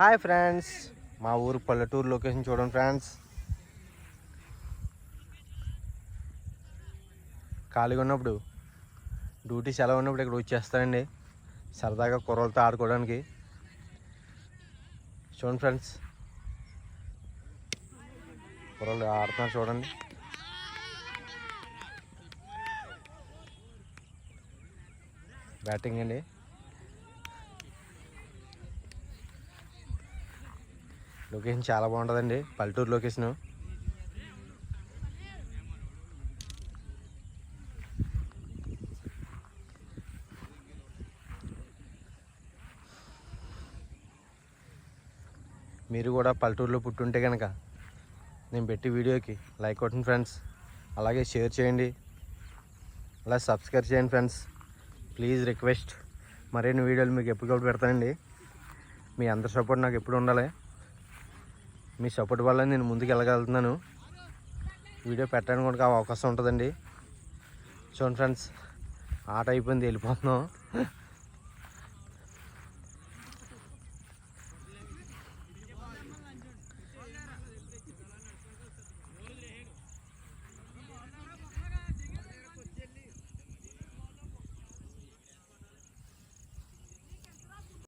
Hi friends మా ఊరు పల్లెటూరు లొకేషన్ చూడండి ఫ్రెండ్స్ ఖాళీగా ఉన్నప్పుడు డ్యూటీ సెలవు ఉన్నప్పుడు ఇక్కడ వచ్చేస్తానండి. సరదాగా కుర్రలతో ఆడుకోవడానికి. చూడండి ఫ్రెండ్స్ కుర్రలు ఆడుతున్నారు చూడండి. బ్యాటింగ్ అండి. లొకేషన్ చాలా బాగుంటుందండి. పల్లెటూరు లొకేషన్ మీరు కూడా పల్లెటూరులో పుట్టుంటే కనుక నేను పెట్టి వీడియోకి లైక్ కొట్టండి ఫ్రెండ్స్ అలాగే షేర్ చేయండి. అలా సబ్స్క్రైబ్ చేయండి ఫ్రెండ్స్ ప్లీజ్ రిక్వెస్ట్ మరిన్ని వీడియోలు మీకు ఎప్పటికప్పుడు పెడతానండి. మీ అందరి సపోర్ట్ నాకు ఎప్పుడు ఉండాలి. మీ సపోర్ట్ వల్ల నేను ముందుకు వెళ్ళగలుగుతున్నాను. వీడియో పెట్టడానికి కూడా అవకాశం ఉంటుందండి. చూడండి ఫ్రెండ్స్ ఆట అయిపోయింది వెళ్ళిపోతున్నాం.